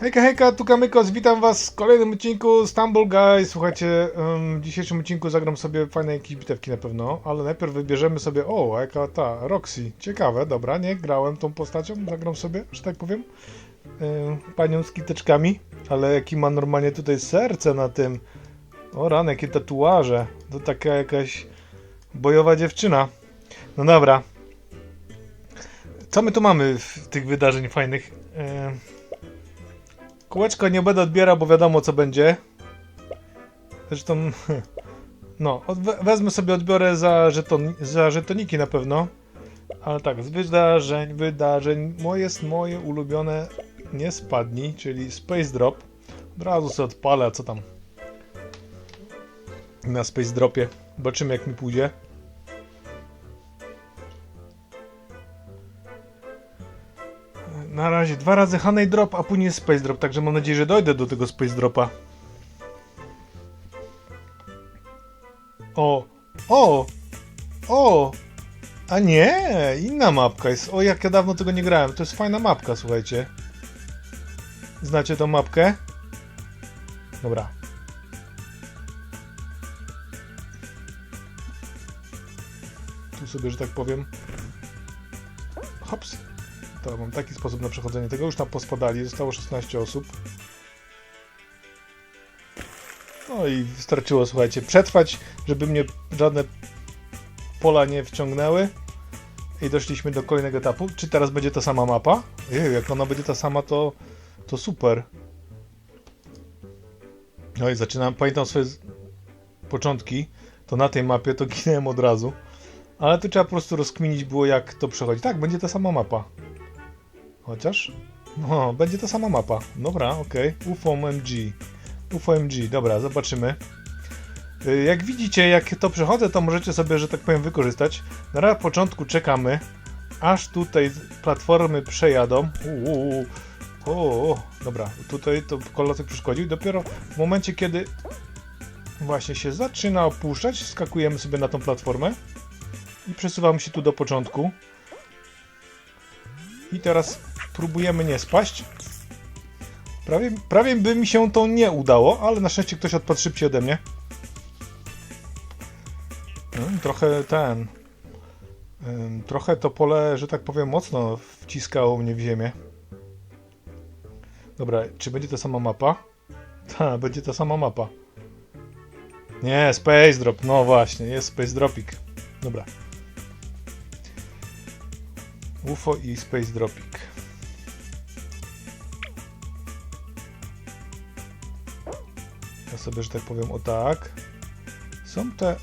Hejka, hejka, tu Kamykos, witam was w kolejnym odcinku Stumble Guys. Słuchajcie, w dzisiejszym odcinku zagram sobie fajne jakieś bitewki na pewno, ale najpierw wybierzemy sobie, o, jaka ta, Roxy. Ciekawe, dobra, nie grałem tą postacią, zagram sobie, że tak powiem, em, panią z kiteczkami, ale jaki ma normalnie tutaj serce na tym. O rany, jakie tatuaże, to taka jakaś bojowa dziewczyna. No dobra. Co my tu mamy w tych wydarzeń fajnych? Em, Kółeczko nie będę odbierał, bo wiadomo co będzie. Zresztą, no, wezmę sobie odbiorę za, żeton, za żetoniki na pewno. Ale tak, z wydarzeń, wydarzeń, moje jest moje ulubione nie spadnij, czyli Space Drop. Od razu sobie odpalę, co tam na Space Dropie. Zobaczymy jak mi pójdzie. Na razie dwa razy Honey Drop, a później Space Drop, także mam nadzieję, że dojdę do tego Space Dropa. O! O! O! A nie! Inna mapka jest. O, jak ja dawno tego nie grałem. To jest fajna mapka, słuchajcie. Znacie tą mapkę? Dobra. Tu sobie, że tak powiem. Hops. To mam taki sposób na przechodzenie tego. Już tam pospadali, zostało 16 osób. No i wystarczyło, słuchajcie, przetrwać, żeby mnie żadne pola nie wciągnęły. I doszliśmy do kolejnego etapu. Czy teraz będzie ta sama mapa? Jej, jak ona będzie ta sama, to, to super. No i zaczynam, pamiętam swoje początki, to na tej mapie to ginęłem od razu. Ale tu trzeba po prostu rozkminić było, jak to przechodzi. Tak, będzie ta sama mapa. Chociaż? No, będzie ta sama mapa. Dobra, okej. UFOMG. UFOMG, dobra, zobaczymy. Y, Jak widzicie, jak to przechodzę, to możecie sobie, że tak powiem, wykorzystać. Na początku czekamy, aż tutaj platformy przejadą. Uuu, o, dobra, tutaj to kolosek przeszkodził. Dopiero w momencie, kiedy właśnie się zaczyna opuszczać, skakujemy sobie na tą platformę i przesuwamy się tu do początku. I teraz próbujemy nie spaść. Prawie, prawie by mi się to nie udało, ale na szczęście ktoś odpadł szybciej ode mnie. Mm, Trochę ten. Trochę to pole, że tak powiem, mocno wciskało mnie w ziemię. Dobra, czy będzie ta sama mapa? Tak, będzie ta sama mapa. Nie, Space Drop, no właśnie, jest Space Dropik. Dobra. UFO i Space Dropik. Ja sobie, że tak powiem, o tak. Są te.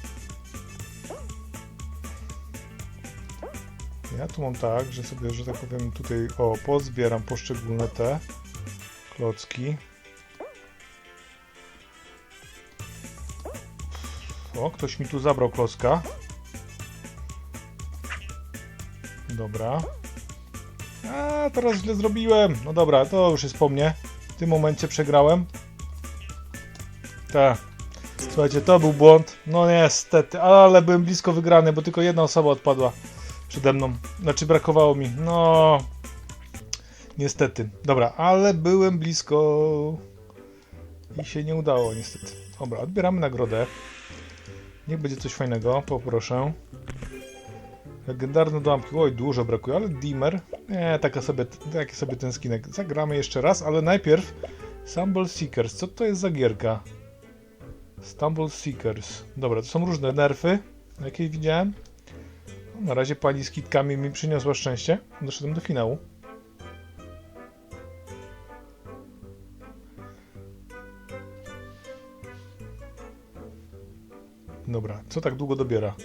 Ja tu mam tak, że sobie, że tak powiem, tutaj o, pozbieram poszczególne te klocki. O, ktoś mi tu zabrał klocka. Dobra. A, teraz źle zrobiłem. No dobra, to już jest po mnie. W tym momencie przegrałem. Słuchajcie, to był błąd. No niestety, ale byłem blisko wygrany, bo tylko jedna osoba odpadła przede mną. Znaczy brakowało mi. No. Niestety. Dobra, ale byłem blisko i się nie udało niestety. Dobra, odbieramy nagrodę. Niech będzie coś fajnego, poproszę. Legendarne dołamki. Oj, dużo brakuje, ale Dimmer. Nie, taka sobie, taki sobie ten skinek. Zagramy jeszcze raz, ale najpierw Stumble Seekers. Co to jest za gierka? Stumble Seekers. Dobra, to są różne nerfy, jakie widziałem. Na razie pani z kitkami mi przyniosła szczęście. Doszedłem do finału. Dobra, co tak długo dobiera?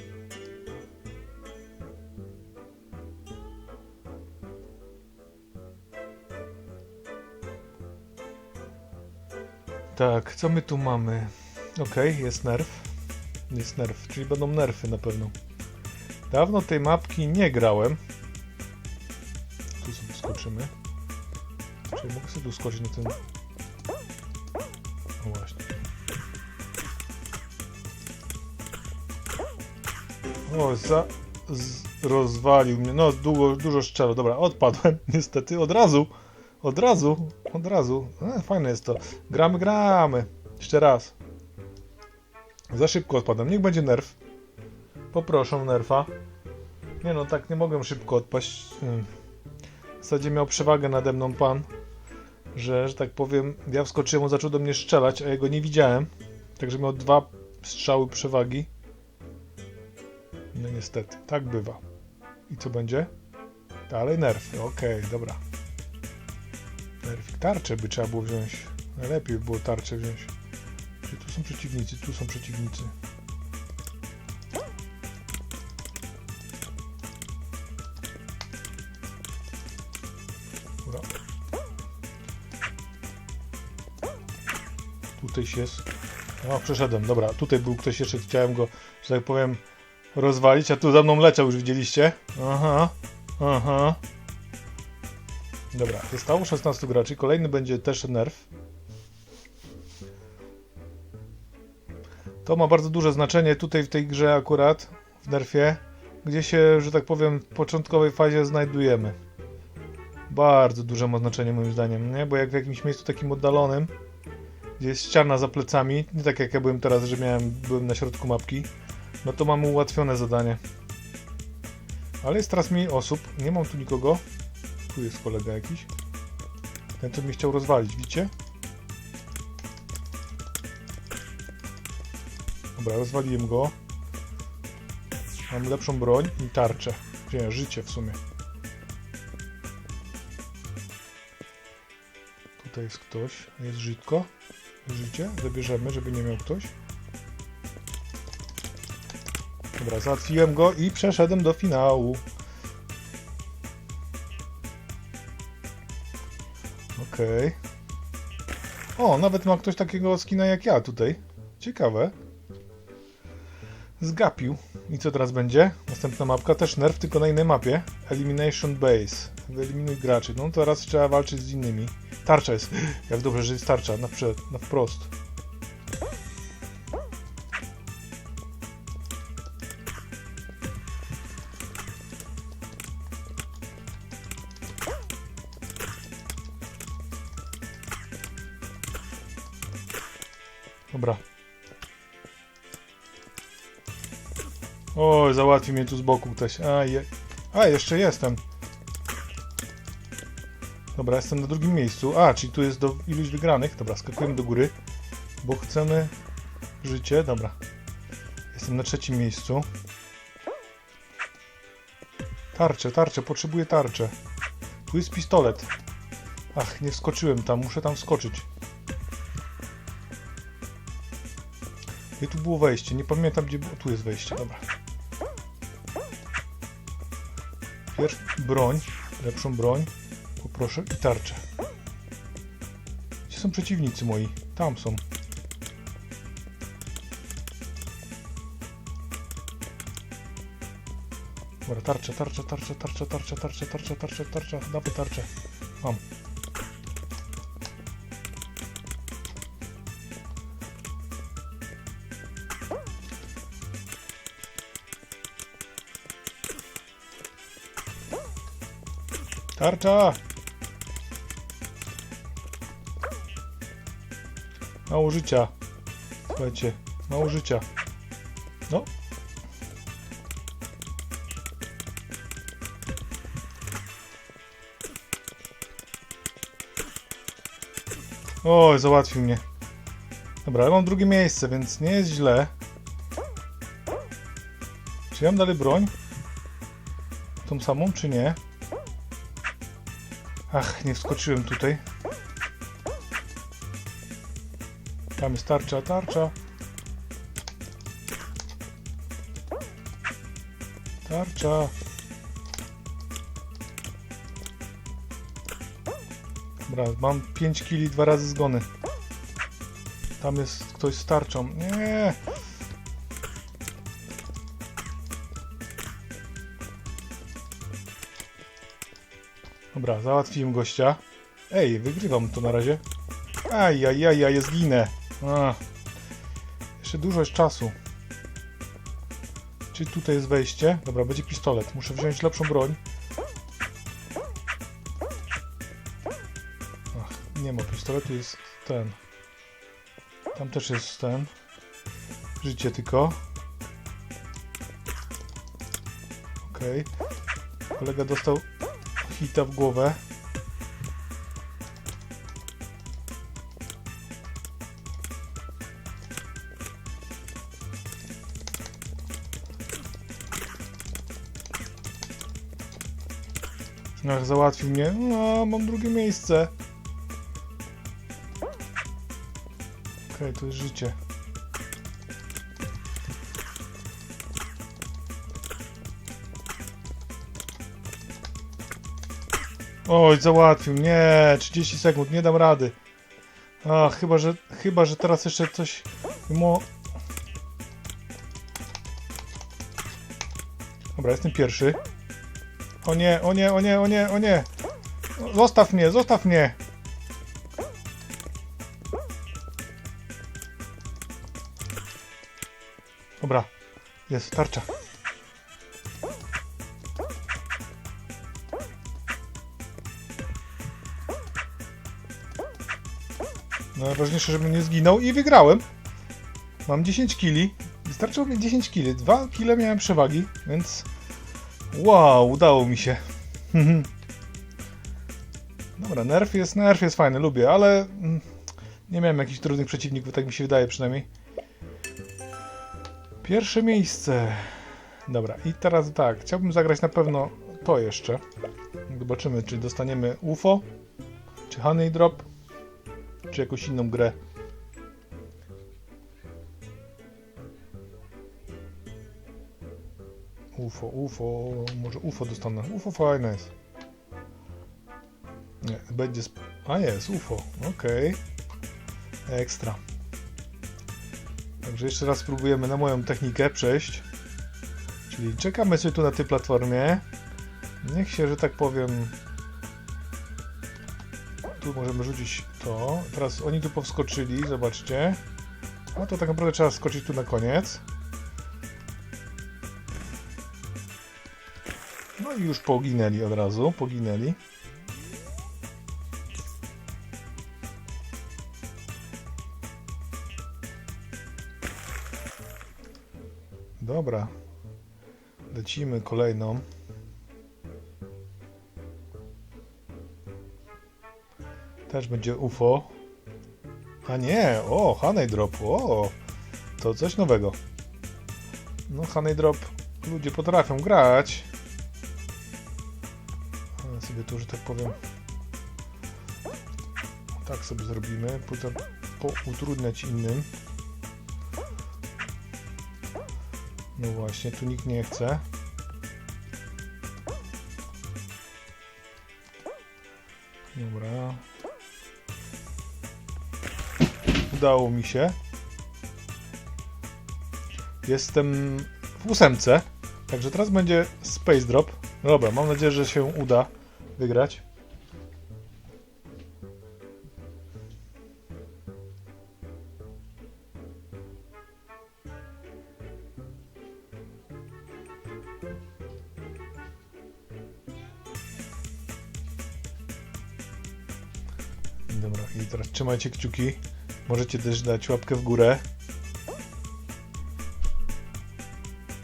Tak, co my tu mamy? Okej, jest nerf. Jest nerf, czyli będą nerfy na pewno. Dawno tej mapki nie grałem. Tu sobie skoczymy. Czyli mogę sobie tu skoczyć na ten... O właśnie. O, za... Z... rozwalił mnie. No, długo, dużo szczelo. Dobra, odpadłem niestety od razu. Od razu, od razu. E, fajne jest to. Gramy, gramy. Jeszcze raz. Za szybko odpadam. Niech będzie nerf. Poproszę nerfa. Nie no, tak nie mogłem szybko odpaść. Hmm. W zasadzie miał przewagę nade mną pan, że, że tak powiem, ja wskoczyłem, on zaczął do mnie strzelać, a ja go nie widziałem. Także miał dwa strzały przewagi. No niestety, tak bywa. I co będzie? Dalej nerfy, okej, dobra. Nerfik. Tarczę by trzeba było wziąć. Najlepiej by było tarczę wziąć. Tu są przeciwnicy? Tu są przeciwnicy. Dobra. Tutaj się jest. O, przeszedłem, dobra. Tutaj był ktoś jeszcze, chciałem go, że tak powiem, rozwalić, a tu za mną leciał, już widzieliście? Aha, aha. Dobra, zostało 16 graczy. Kolejny będzie też nerf. To ma bardzo duże znaczenie tutaj w tej grze akurat, w nerfie, gdzie się, że tak powiem, w początkowej fazie znajdujemy. Bardzo duże ma znaczenie moim zdaniem, nie? Bo jak w jakimś miejscu takim oddalonym, gdzie jest ściana za plecami, nie tak jak ja byłem teraz, że miałem, byłem na środku mapki, no to mamy ułatwione zadanie. Ale jest teraz mniej osób, nie mam tu nikogo. Tu jest kolega jakiś. Ten, co mnie chciał rozwalić, widzicie? Dobra, rozwaliłem go. Mam lepszą broń i tarczę. Nie, życie w sumie. Tutaj jest ktoś. Jest żytko. Życie. Zabierzemy, żeby nie miał ktoś. Dobra, załatwiłem go i przeszedłem do finału. Okej. O, nawet ma ktoś takiego skina jak ja tutaj. Ciekawe. Zgapił. I co teraz będzie? Następna mapka, też nerf, tylko na innej mapie. Elimination Base. Wyeliminuj graczy. No teraz trzeba walczyć z innymi. Tarcza jest. Jak dobrze, że jest tarcza. Na, przed, na wprost. Załatwi mnie tu z boku ktoś. A, je... A jeszcze jestem. Dobra, jestem na drugim miejscu. A, czyli tu jest do iluś wygranych. Dobra, skakujemy do góry, bo chcemy życie. Dobra. Jestem na trzecim miejscu. Tarczę, tarczę, potrzebuję tarczę. Tu jest pistolet. Ach, nie wskoczyłem tam, muszę tam wskoczyć. Gdzie tu było wejście? Nie pamiętam gdzie było. Tu jest wejście, dobra. Pierw broń, lepszą broń. Poproszę i tarczę. Gdzie są przeciwnicy moi? Tam są. Dobra, tarcza, tarcza, tarcza, tarcza, tarcza, tarcza, tarcza, tarcza, tarcza, dawaj tarczę. Mam. Tarcza! Mało życia. Słuchajcie, mało życia. No. Oj, załatwił mnie. Dobra, mam drugie miejsce, więc nie jest źle. Czy ja mam dalej broń? Tą samą, czy nie? Ach, nie wskoczyłem tutaj. Tam jest tarcza, tarcza. Tarcza. Dobra, mam 5 kili, dwa razy zgony. Tam jest ktoś z tarczą. Nie. Dobra, załatwiłem gościa. Ej, wygrywam to na razie. Ajajaj, ja zginę. A. Jeszcze dużo jest czasu. Czy tutaj jest wejście? Dobra, będzie pistolet. Muszę wziąć lepszą broń. Nie ma pistoletu, jest ten. Tam też jest ten. Życie tylko. Okej. Kolega dostał hita w głowę. Ach, załatwił mnie. No, mam drugie miejsce. Okej, to jest życie. Oj, załatwił. Nie, 30 sekund, nie dam rady. A, chyba, że, chyba, że teraz jeszcze coś mo... Dobra, jestem pierwszy. O nie, o nie, o nie, o nie, o nie. Zostaw mnie, zostaw mnie. Dobra, jest tarcza. Najważniejsze, żebym nie zginął i wygrałem. Mam 10 kili. Wystarczyło mi 10 kili. 2 kile miałem przewagi, więc wow, udało mi się. Dobra, nerf jest, nerf jest fajny, lubię, ale mm, nie miałem jakichś trudnych przeciwników, tak mi się wydaje przynajmniej. Pierwsze miejsce. Dobra, i teraz tak, chciałbym zagrać na pewno to jeszcze. Zobaczymy, czy dostaniemy UFO, czy Honey Drop, czy jakąś inną grę. UFO, UFO, może UFO dostanę. UFO fajne jest. Nie, będzie. Sp- A jest, UFO, okej. Ekstra. Także jeszcze raz spróbujemy na moją technikę przejść. Czyli czekamy sobie tu na tej platformie. Niech się, że tak powiem. Tu możemy rzucić to. Teraz oni tu powskoczyli, zobaczcie. A to tak naprawdę trzeba skoczyć tu na koniec. No i już poginęli od razu, poginęli. Dobra. Lecimy kolejną. Też będzie UFO. A nie, o, Honey Drop, o, to coś nowego. No, Honey Drop, ludzie potrafią grać. Ale sobie tu, że tak powiem, tak sobie zrobimy, potem utrudniać innym. No właśnie, tu nikt nie chce. Udało mi się. Jestem w ósemce. Także teraz będzie Space Drop. Dobra, mam nadzieję, że się uda wygrać. Dobra, i teraz trzymajcie kciuki. Możecie też dać łapkę w górę.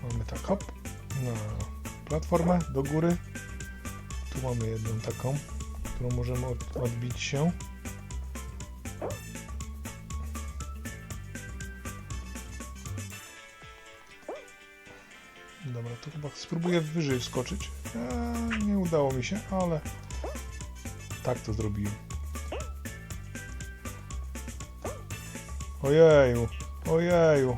Mamy tak, hop, na platformę do góry. Tu mamy jedną taką, którą możemy od, odbić się. Dobra, to chyba spróbuję wyżej wskoczyć. Eee, nie udało mi się, ale tak to zrobiłem. Ojeju, ojeju.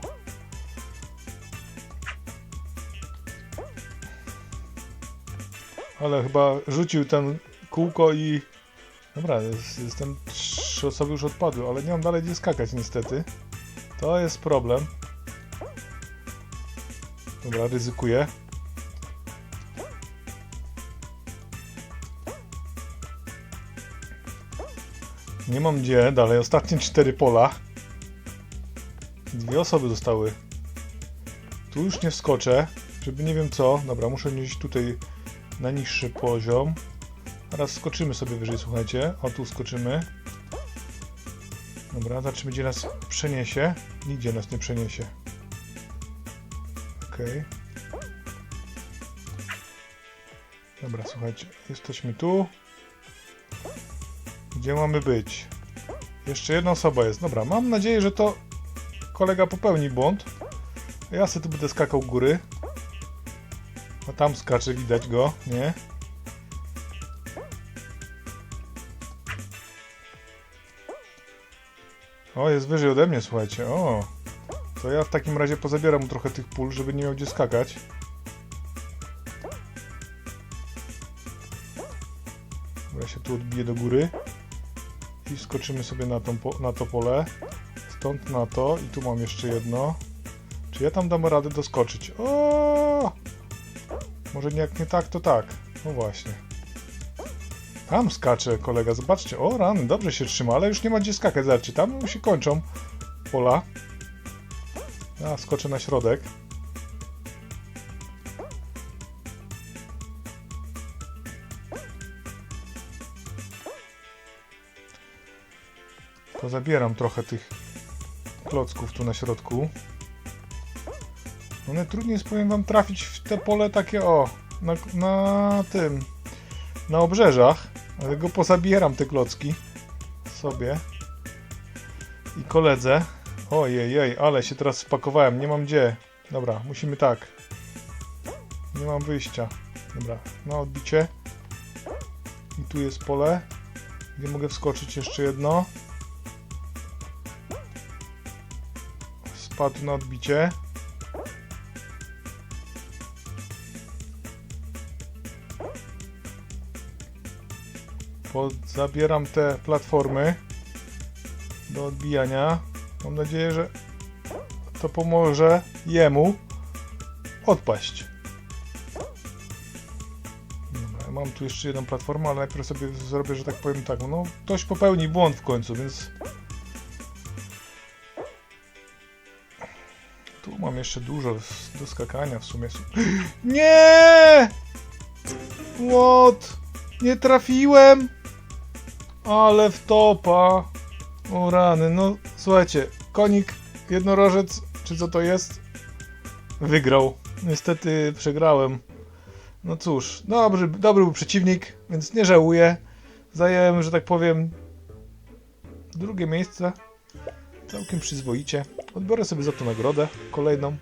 Ale chyba rzucił ten kółko i... Dobra, jest, jestem... Trzy osoby już odpadły, ale nie mam dalej gdzie skakać niestety. To jest problem. Dobra, ryzykuję. Nie mam gdzie, dalej ostatnie cztery pola. Dwie osoby zostały. Tu już nie wskoczę, żeby nie wiem co. Dobra, muszę gdzieś tutaj na niższy poziom. Teraz skoczymy sobie wyżej, słuchajcie. O, tu skoczymy. Dobra, zobaczymy gdzie nas przeniesie. Nigdzie nas nie przeniesie. Okej. Dobra, słuchajcie, jesteśmy tu. Gdzie mamy być? Jeszcze jedna osoba jest. Dobra, mam nadzieję, że to kolega popełni błąd. Ja sobie tu będę skakał góry. A tam skacze, widać go, nie? O, jest wyżej ode mnie, słuchajcie. O, to ja w takim razie pozabieram mu trochę tych pól, żeby nie miał gdzie skakać. Dobra, się tu odbiję do góry. I wskoczymy sobie na, tą, na to pole. Stąd na to i tu mam jeszcze jedno. Czy ja tam dam radę doskoczyć? O! Może nie, jak nie tak, to tak. No właśnie. Tam skacze kolega, zobaczcie. O, rany, dobrze się trzyma, ale już nie ma gdzie skakać. Zobaczcie, tam się kończą pola. Ja skoczę na środek. Pozabieram trochę tych klocków tu na środku. One trudniej jest, powiem wam, trafić w te pole takie, o, na, na tym, na obrzeżach. Ale go pozabieram te klocki sobie i koledze. Ojej, jej, ale się teraz spakowałem, nie mam gdzie. Dobra, musimy tak. Nie mam wyjścia. Dobra, na odbicie. I tu jest pole, gdzie mogę wskoczyć jeszcze jedno. Spadł na odbicie. Pod, zabieram te platformy do odbijania. Mam nadzieję, że to pomoże jemu odpaść. Mam tu jeszcze jedną platformę, ale najpierw sobie zrobię, że tak powiem tak. No, ktoś popełni błąd w końcu, więc. Mam jeszcze dużo do skakania w sumie. Nie! What? Nie trafiłem! Ale w topa! O rany, no słuchajcie, konik, jednorożec, czy co to jest? Wygrał. Niestety przegrałem. No cóż, dobry, dobry był przeciwnik, więc nie żałuję. Zająłem, że tak powiem, drugie miejsce. Całkiem przyzwoicie. Odbiorę sobie za to nagrodę kolejną.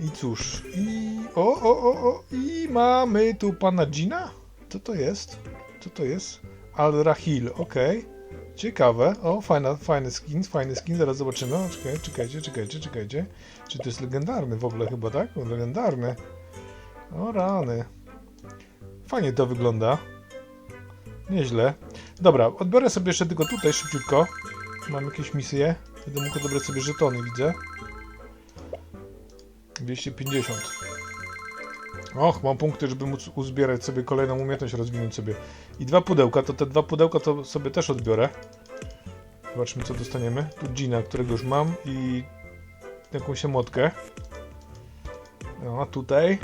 I cóż, i o, o, o, o, i mamy tu pana Gina? Co to jest? Co to jest? Al Rahil, okej. Ciekawe. O, fajna, fajny skin, fajny skin, zaraz zobaczymy. O, czekaj, czekajcie, czekajcie, czekajcie. Czy to jest legendarny w ogóle chyba, tak? Legendarny. O rany. Fajnie to wygląda. Nieźle. Dobra, odbiorę sobie jeszcze tylko tutaj szybciutko. Mam jakieś misje. Będę mógł odebrać sobie żetony, widzę. 250. Och, mam punkty, żeby móc uzbierać sobie kolejną umiejętność, rozwinąć sobie. I dwa pudełka, to te dwa pudełka to sobie też odbiorę. Zobaczmy, co dostaniemy. Tu Gina, którego już mam i jakąś emotkę. No, a tutaj...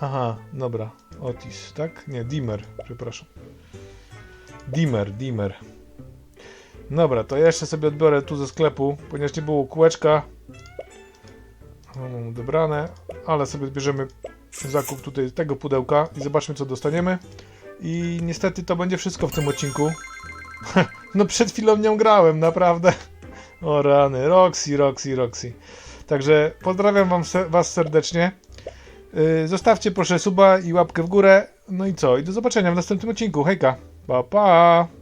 Aha, dobra. Otis, tak? Nie, Dimmer, przepraszam. Dimmer, Dimmer. Dobra, to jeszcze sobie odbiorę tu ze sklepu, ponieważ nie było kółeczka. Mam odebrane, ale sobie zbierzemy zakup tutaj tego pudełka i zobaczmy co dostaniemy. I niestety to będzie wszystko w tym odcinku. no przed chwilą nią grałem, naprawdę. O rany, Roxy, Roxy, Roxy. Także pozdrawiam wam, was serdecznie. Yy, zostawcie proszę suba i łapkę w górę. No i co? I do zobaczenia w następnym odcinku. Hejka. Pa, pa.